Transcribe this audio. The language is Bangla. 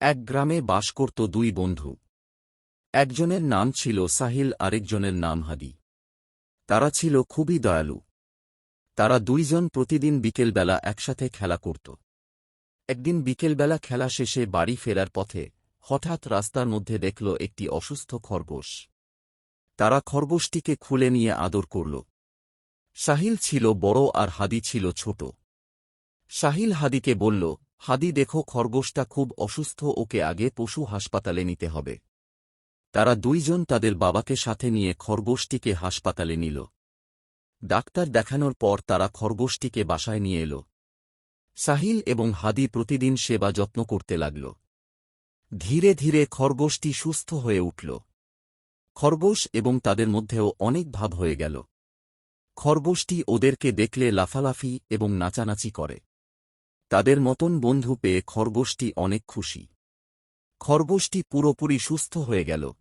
এক গ্রামে বাস করত দুই বন্ধু। একজনের নাম ছিল সাহিল, আরেকজনের নাম হাদি। তারা ছিল খুবই দয়ালু। তারা দুইজন প্রতিদিন বিকেলবেলা একসাথে খেলা করত। একদিন বিকেলবেলা খেলা শেষে বাড়ি ফেরার পথে হঠাৎ রাস্তার মধ্যে দেখল একটি অসুস্থ খরগোশ। তারা খরগোশটিকে খুলে নিয়ে আদর করল। সাহিল ছিল বড় আর হাদি ছিল ছোট। সাহিল হাদিকে বলল হাদি দেখো খরগোশটা খুব অসুস্থ, ওকে আগে পশু হাসপাতালে নিতে হবে। তারা দুইজন তাদের বাবাকে সাথে নিয়ে খরগোশটিকে হাসপাতালে নিল। ডাক্তার দেখানোর পর তারা খরগোশটিকে বাসায় নিয়ে এল। সাহিল এবং হাদি প্রতিদিন সেবা যত্ন করতে লাগল। ধীরে ধীরে খরগোশটি সুস্থ হয়ে উঠল। খরগোশ এবং তাদের মধ্যেও অনেক ভাব হয়ে গেল। খরগোশটি ওদেরকে দেখলে লাফালাফি এবং নাচানাচি করে। তাদের মতন বন্ধু পেয়ে খরগোশটি অনেক খুশি। খরগোশটি পুরোপুরি সুস্থ হয়ে গেল।